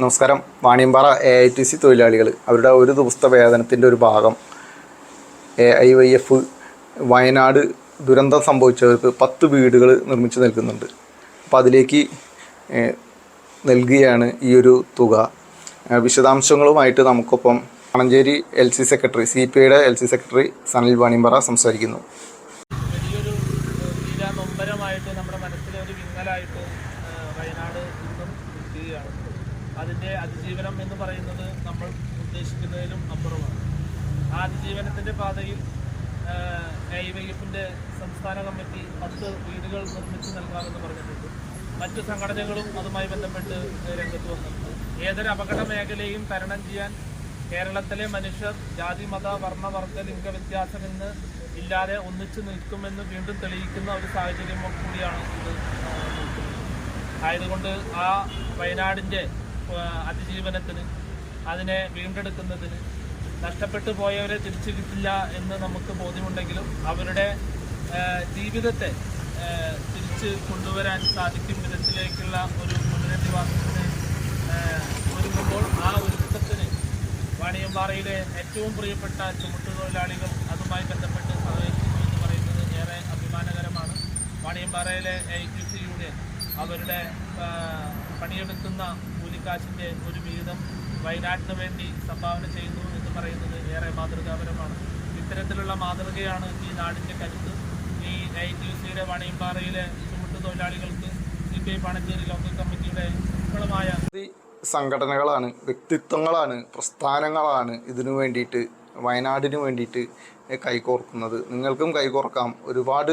നമസ്കാരം. Vaniyampara A I T C തൊഴിലാളികൾ അവരുടെ ഒരു ദിവസത്തെ വേതനത്തിന്റെ ഒരു ഭാഗം A I Y F Wayanad ദുരന്തം സംഭവിച്ചവർക്ക് പത്ത് വീടുകൾ നിർമ്മിച്ച് നൽകുന്നുണ്ട്. അപ്പോൾ അതിലേക്ക് നൽകുകയാണ് ഈ ഒരു തുക. വിശദാംശങ്ങളുമായിട്ട് നമുക്കൊപ്പം Panancheri L C secretary C P ഐയുടെ L C secretary Sanil Vaniyampara സംസാരിക്കുന്നു. തീരാ നമ്മുടെ മനസ്സിലെ ഒരു വിങ്ങലായിട്ട് വയനാട് ഇന്നും അതിന്റെ അതിജീവനം എന്ന് പറയുന്നത് നമ്മൾ ഉദ്ദേശിക്കുന്നതിലും അപ്പുറമാണ്. ആ അതിജീവനത്തിന്റെ പാതയിൽ ഐ സംസ്ഥാന കമ്മിറ്റി പത്ത് വീടുകൾ നിർമ്മിച്ച് നൽകാമെന്ന് പറഞ്ഞിട്ടുണ്ട്. മറ്റു സംഘടനകളും അതുമായി ബന്ധപ്പെട്ട് രംഗത്ത് വന്നിട്ടുണ്ട്. ഏതൊരു അപകട മേഖലയും തരണം ചെയ്യാൻ കേരളത്തിലെ മനുഷ്യർ ജാതി മത വർണ വർഗ ലിംഗ വ്യത്യാസം എന്ന് ഇല്ലാതെ ഒന്നിച്ചു നിൽക്കുമെന്ന് വീണ്ടും തെളിയിക്കുന്ന ഒരു സാഹചര്യം കൂടിയാണ് ഇത് ആയതുകൊണ്ട് ആ വയനാടിന്റെ അതിജീവനത്തിന് അതിനെ വീണ്ടെടുക്കുന്നതിന് നഷ്ടപ്പെട്ടു പോയവരെ തിരിച്ചു കിട്ടില്ല എന്ന് നമുക്ക് ബോധ്യമുണ്ടെങ്കിലും അവരുടെ ജീവിതത്തെ തിരിച്ച് കൊണ്ടുവരാൻ സാധിക്കും വിധത്തിലേക്കുള്ള ഒരു പുനരധിവാസത്തിന് ഒരുങ്ങുമ്പോൾ ആ ഒരുക്കത്തിന് വാണിയമ്പാറയിലെ ഏറ്റവും പ്രിയപ്പെട്ട ചുമട്ടുതൊഴിലാളികൾ അതുമായി ബന്ധപ്പെട്ട് സഹകരിക്കുന്നു എന്ന് പറയുന്നത് ഏറെ അഭിമാനകരമാണ്. വാണിയമ്പാറയിലെ ഐ ടി സി അവരുടെ പണിയെടുക്കുന്ന കൂലിക്കാശിന്റെ ഒരു വിഹിതം വയനാടിന് വേണ്ടി സംഭാവന ചെയ്യുന്നു എന്ന് പറയുന്നത് ഏറെ മാതൃകാപരമാണ്. ഇത്തരത്തിലുള്ള മാതൃകയാണ് ഈ നാടിന്റെ കരുത്ത്. ഈ ഐ ടി സിയുടെ ചുമട്ട് തൊഴിലാളികൾക്ക് C P I Panancheri local കമ്മിറ്റിയുടെ ഈ സംഘടനകളാണ് വ്യക്തിത്വങ്ങളാണ് പ്രസ്ഥാനങ്ങളാണ് ഇതിനു വേണ്ടിയിട്ട് വയനാടിന് വേണ്ടിയിട്ട് കൈകോർക്കുന്നത്. നിങ്ങൾക്കും കൈകോർക്കാം. ഒരുപാട്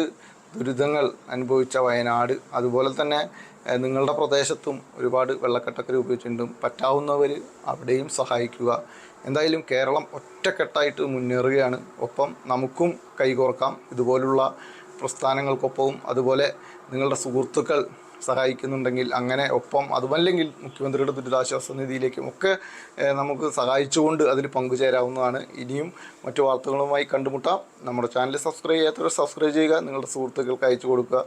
ദുരിതങ്ങൾ അനുഭവിച്ച വയനാട് അതുപോലെ തന്നെ നിങ്ങളുടെ പ്രദേശത്തും ഒരുപാട് വെള്ളക്കെട്ടൊക്കെ രൂപീകരിച്ചിട്ടുണ്ട് പറ്റാവുന്നവർ അവിടെയും സഹായിക്കുക. എന്തായാലും കേരളം ഒറ്റക്കെട്ടായിട്ട് മുന്നേറുകയാണ്. ഒപ്പം നമുക്കും കൈകോർക്കാം. ഇതുപോലുള്ള പ്രസ്ഥാനങ്ങൾക്കൊപ്പവും അതുപോലെ നിങ്ങളുടെ സുഹൃത്തുക്കൾ സഹായിക്കുന്നുണ്ടെങ്കിൽ അങ്ങനെ ഒപ്പം അതുമല്ലെങ്കിൽ മുഖ്യമന്ത്രിയുടെ ദുരിതാശ്വാസ നിധിയിലേക്കും ഒക്കെ നമുക്ക് സഹായിച്ചുകൊണ്ട് അതിൽ പങ്കുചേരാവുന്നതാണ്. ഇനിയും മറ്റു വാർത്തകളുമായി കണ്ടുമുട്ടാം. നമ്മുടെ ചാനൽ സബ്സ്ക്രൈബ് ചെയ്യാത്തവർ സബ്സ്ക്രൈബ് ചെയ്യുക നിങ്ങളുടെ സുഹൃത്തുക്കൾക്ക് അയച്ചു കൊടുക്കുക.